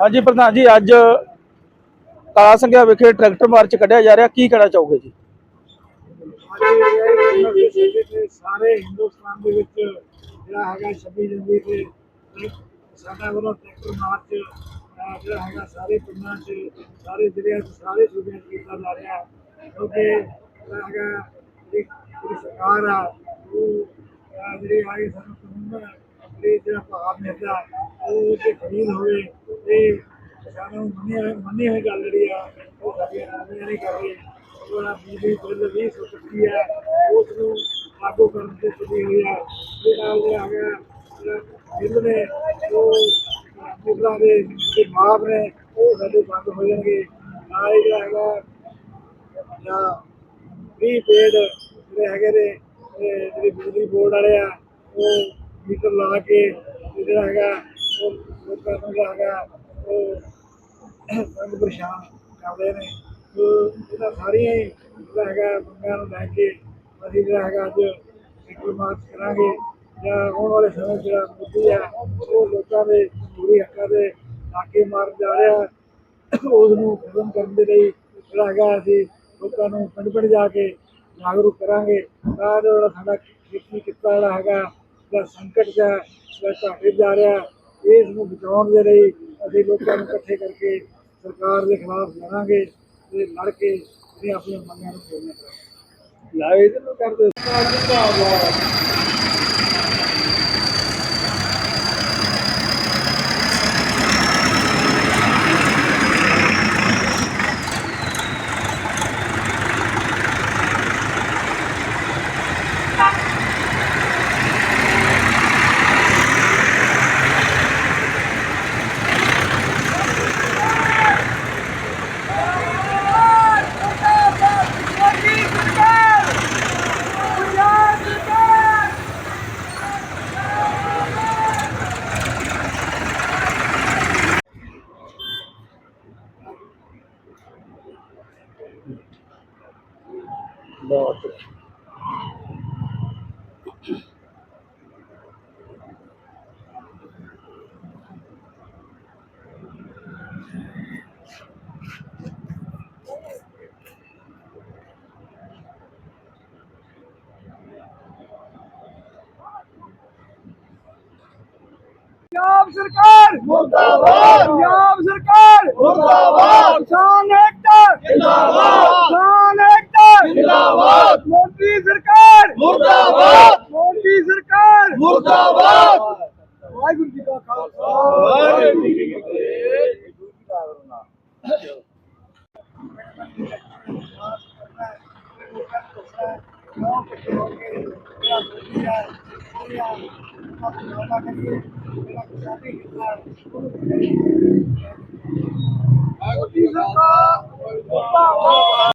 ਹਾਂਜੀ ਪ੍ਰਧਾਨ ਜੀ, ਅੱਜ ਕਾਲਾ ਸੰਘਿਆ ਵਿਖੇ ਟਰੈਕਟਰ ਮਾਰਚ ਕੱਢਿਆ ਜਾ ਰਿਹਾ। ਕੀ ਕਹਿਣਾ ਚਾਹੋਗੇ ਜੀ? ਸਾਰੇ ਹਿੰਦੁਸਤਾਨ ਦੇ ਵਿੱਚ ਜਿਹੜਾ ਹੈਗਾ 26 ਜਨਵਰੀ ਤੇ ਸਾਡਾ ਵੱਲੋਂ ਟਰੈਕਟਰ ਮਾਰਚ ਜਿਹੜਾ ਹੈਗਾ ਸਾਰੇ ਪਿੰਡਾਂ 'ਚ, ਸਾਰੇ ਜ਼ਿਲ੍ਹਿਆਂ 'ਚ, ਸਾਰੇ ਸੂਬਿਆਂ 'ਚ ਕੀਤਾ ਜਾ ਰਿਹਾ। ਕਿਉਂਕਿ ਜਿਹੜਾ ਹੈਗਾ ਜਿਹੜੀ ਸਰਕਾਰ ਆ, ਉਹ ਜਿਹੜੀ ਆਈ ਸਾਨੂੰ ਕਾਨੂੰਨ ਜਿਹੜੀ ਜਿਹੜਾ ਭਾਵ ਮਿਲਦਾ, ਉਹ ਤੇ ਖਰੀਦ ਹੋਵੇ ਤੇ ਨੂੰ ਮੰਨੀ ਹੋਈ- ਮੰਨੀ ਹੋਈ ਗੱਲ ਜਿਹੜੀ ਆ, ਉਹ ਸਾਡੀਆਂ ਰਾਜਨੀਆਂ ਨਹੀਂ ਕਰ ਰਹੀ ਜਿਹੜਾ ਬਿਜਲੀ ਬਿੱਲ 2025 ਹੈ ਉਸ ਨੂੰ ਲਾਗੂ ਕਰਨ ਤੇ ਚੱਲੀ ਹੋਈ ਆ। ਇਹ ਨਾਲ ਜਿਹੜਾ ਹੈਗਾ ਜਿਹੜਾ ਬਿੱਲ ਨੇ, ਉਹ ਬਿੱਲਾਂ ਦੇ ਜਿਹੜੇ ਮਾਪ ਨੇ, ਉਹ ਸਾਡੇ ਬੰਦ ਹੋ ਜਾਣਗੇ। ਨਾਲ ਹੀ ਜਿਹੜਾ ਹੈਗਾ, ਜਾਂ ਵੀ ਪੇਡ ਜਿਹੜੇ ਹੈਗੇ ਨੇ ਜਿਹੜੇ ਬਿਜਲੀ ਬੋਰਡ ਵਾਲੇ ਆ, ਉਹ ਮੀਟਰ ਲਾ ਕੇ ਜਿਹੜਾ ਹੈਗਾ, ਉਹ ਲੋਕਾਂ ਨੂੰ ਜਿਹੜਾ ਹੈਗਾ ਉਹ ਪਰੇਸ਼ਾਨ ਕਰਦੇ ਨੇ। ਸੋ ਇਹਦਾ ਸਾਰੀਆਂ ਹੀ ਜਿਹੜਾ ਹੈਗਾ ਬੰਦਿਆਂ ਨੂੰ ਲੈ ਕੇ ਅਸੀਂ ਜਿਹੜਾ ਹੈਗਾ ਅੱਜ ਇੱਕ ਮਾਰਚ ਕਰਾਂਗੇ। ਜਾਂ ਆਉਣ ਵਾਲੇ ਸਮੇਂ ਜਿਹੜਾ ਮੋਦੀ ਹੈ ਉਹ ਲੋਕਾਂ ਦੇ ਪੂਰੀ ਹੱਕਾਂ ਦੇ ਨਾਕੇ ਮਾਰ ਜਾ ਰਿਹਾ। ਉਸ ਨੂੰ ਖਤਮ ਕਰਨ ਦੇ ਲਈ ਜਿਹੜਾ ਹੈਗਾ ਅਸੀਂ ਲੋਕਾਂ ਨੂੰ ਪਿੰਡ ਪਿੰਡ ਜਾ ਕੇ ਜਾਗਰੂਕ ਕਰਾਂਗੇ। ਤਾਂ ਜੋ ਜਿਹੜਾ ਸਾਡਾ ਖੇਤੀ ਕਿੱਤਾ ਜਿਹੜਾ ਹੈਗਾ, ਜਿਹੜਾ ਸੰਕਟ 'ਚ ਹੈ ਜਿਹੜਾ ਘਾਟੇ ਜਾ ਰਿਹਾ, ਇਸ ਨੂੰ ਬਚਾਉਣ ਦੇ ਲਈ ਅਸੀਂ ਲੋਕਾਂ ਨੂੰ ਇਕੱਠੇ ਕਰਕੇ ਸਰਕਾਰ ਦੇ ਖਿਲਾਫ ਲੜਾਂਗੇ ਤੇ ਲੜ ਕੇ ਜਿਹੜੀਆਂ ਆਪਣੀਆਂ ਮੰਗਾਂ ਨੂੰ ਪੂਰੀਆਂ ਕਰਾਂਗੇ। ਲਾਏ ਇਹਨੂੰ ਕਰਦੇ। ਬਹੁਤ। ਪੰਜਾਬ ਸਰਕਾਰ ਮੁਰਦਾਬਾਦ। ਪੰਜਾਬ ਸਰਕਾਰ ਮੁਰਦਾਬਾਦ। ਕਿਸਾਨ ਏਕਤਾ। ਜਿੰਦਾਬਾਦ। ਜਿੰਦਾਬਾਦ। ਮੋਦੀ ਸਰਕਾਰ। ਮੁਰਦਾਬਾਦ। ਮੋਦੀ ਸਰਕਾਰ। ਮੁਰਦਾਬਾਦ। ਵਾਹਿਗੁਰੂ ਜੀ ਕਾ ਖਾਲਸਾ। ਵਾਹਿਗੁਰੂ ਜੀ ਕੀ ਫਤਿਹ।